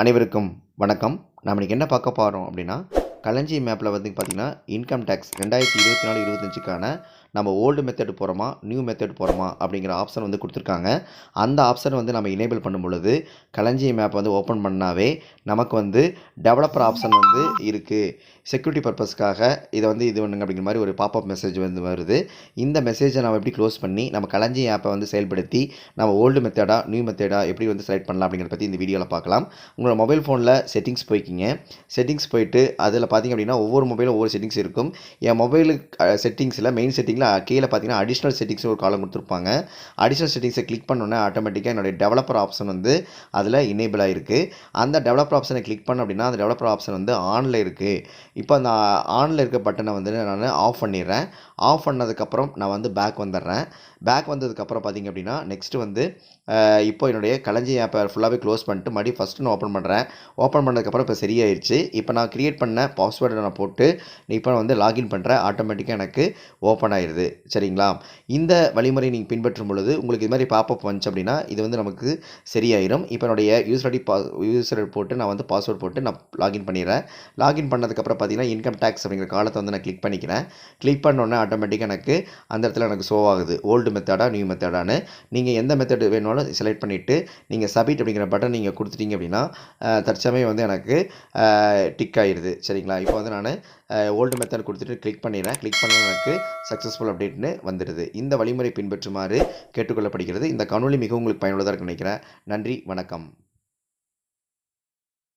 அனைவருக்கும் வணக்கம். நாம் இன்றைக்கி என்ன பார்க்க போகிறோம் அப்படின்னா களஞ்சி மேப்பில் வந்து பார்த்திங்கன்னா இன்கம் டேக்ஸ் ரெண்டாயிரத்தி இருபத்தி நாலு இருபத்தஞ்சுக்கான நம்ம ஓல்டு மெத்தட் போகிறோமா நியூ மெத்தட் போகிறோமா அப்படிங்கிற ஆப்ஷன் வந்து கொடுத்துருக்காங்க. அந்த ஆப்ஷன் வந்து நம்ம எனேபிள் பண்ணும் பொழுது களஞ்சி மேப் வந்து ஓப்பன் பண்ணாவே நமக்கு வந்து டெவலப்பர் ஆப்ஷன் வந்து இருக்குது செக்யூரிட்டி பர்பஸ்க்காக இதை வந்து இது பண்ணுங்க அப்படிங்கிற மாதிரி ஒரு பாப்அப் மெசேஜ் வந்து வருது. இந்த மெசேஜை நம்ம எப்படி க்ளோஸ் பண்ணி நம்ம களஞ்சி ஆப்பை வந்து செயல்படுத்தி நம்ம ஓல்டு மெத்தடா நியூ மெத்தடாக எப்படி வந்து செலக்ட் பண்ணலாம் அப்படிங்கிறத பற்றி இந்த வீடியோவில் பார்க்கலாம். உங்களோட மொபைல் ஃபோனில் செட்டிங்ஸ் போய்க்கிங்க. செட்டிங்ஸ் போயிட்டு அதில் பார்த்தீங்க அப்படின்னா ஒவ்வொரு மொபைலும் ஒவ்வொரு செட்டிங்ஸ் இருக்கும். என் மொபைலுக்கு செட்டிங்ஸில் மெயின் செட்டிங்கில் கீழே பார்த்தீங்கன்னா அடிஷ்னல் செட்டிங்ஸ் ஒரு காலம் கொடுத்துருப்பாங்க. அடிஷ்னல் செட்டிங்ஸை கிளிக் பண்ணோன்னே ஆட்டோமேட்டிக்காக என்னுடைய டெவலப்பர் ஆப்ஷன் வந்து அதில் இனேபிள் ஆகிருக்கு அந்த டெவலப்பர் ஆப்ஷனை கிளிக் பண்ண அப்படின்னா அந்த டெவலப்பர் ஆப்ஷன் வந்து ஆனில் இருக்குது இப்போ அந்த ஆனில் இருக்க பட்டனை வந்து நான் ஆஃப் பண்ணிடுறேன். ஆஃப் பண்ணதுக்கப்புறம் நான் வந்து பேக் வந்துடுறேன். பேக் வந்ததுக்கப்புறம் பார்த்தீங்க அப்படின்னா நெக்ஸ்ட்டு வந்து இப்போ என்னுடைய கலஞ்சி ஆப்பை ஃபுல்லாகவே க்ளோஸ் பண்ணிட்டு மறுபடியும் ஃபஸ்ட்டு நான் ஓப்பன் பண்ணுறேன் ஓப்பன் பண்ணதுக்கப்புறம் இப்போ சரியாயிருச்சு. இப்போ நான் க்ரியேட் பண்ண பாஸ்வேர்டை நான் போட்டு இப்போ வந்து லாகின் பண்ணுறேன் ஆட்டோமேட்டிக்காக எனக்கு ஓப்பன் ஆயிடுது சரிங்களா? இந்த வழிமுறை நீங்கள் பின்பற்றும் பொழுது உங்களுக்கு இது மாதிரி பாப்பப் வந்துச்சு அப்படின்னா இது வந்து நமக்கு சரியாயிடும் இப்போ என்னுடைய யூசர் ஐடி பா யூசர் போட்டு நான் வந்து பாஸ்வேர்ட் போட்டு நான் லாகின் பண்ணிடுறேன். லாகின் பண்ணதுக்கப்புறம் பார்த்தீங்கன்னா இன்கம் டேக்ஸ் அப்படிங்கிற காலத்தை வந்து நான் கிளிக் பண்ணிக்கிறேன். கிளிக் பண்ணோன்னே ஆட்டோமேட்டிக்காக எனக்கு அந்த இடத்துல எனக்கு ஷோ ஆகுது. ஓல்டு மெத்தடா நியூ மெத்தடான்னு நீங்கள் எந்த மெத்தட் வேணாலும் செலக்ட் பண்ணிவிட்டு நீங்கள் சப்மிட் அப்படிங்கிற பட்டன் நீங்கள் கொடுத்துட்டீங்க அப்படின்னா தற்சமயம் வந்து எனக்கு டிக் ஆயிடுது சரிங்களா? இப்போ வந்து நான் ஓல்டு மெத்தட் கொடுத்துட்டு கிளிக் பண்ணிடுறேன் கிளிக் பண்ண எனக்கு சக்ஸஸ்ஃபுல் அப்டேட்னு வந்துடுது. இந்த வழிமுறை பின்பற்றுமாறு கேட்டுக்கொள்ளப்படுகிறது. இந்த காணொளி மிகவும் உங்களுக்கு பயனுள்ளதாக நினைக்கிறேன். நன்றி வணக்கம்.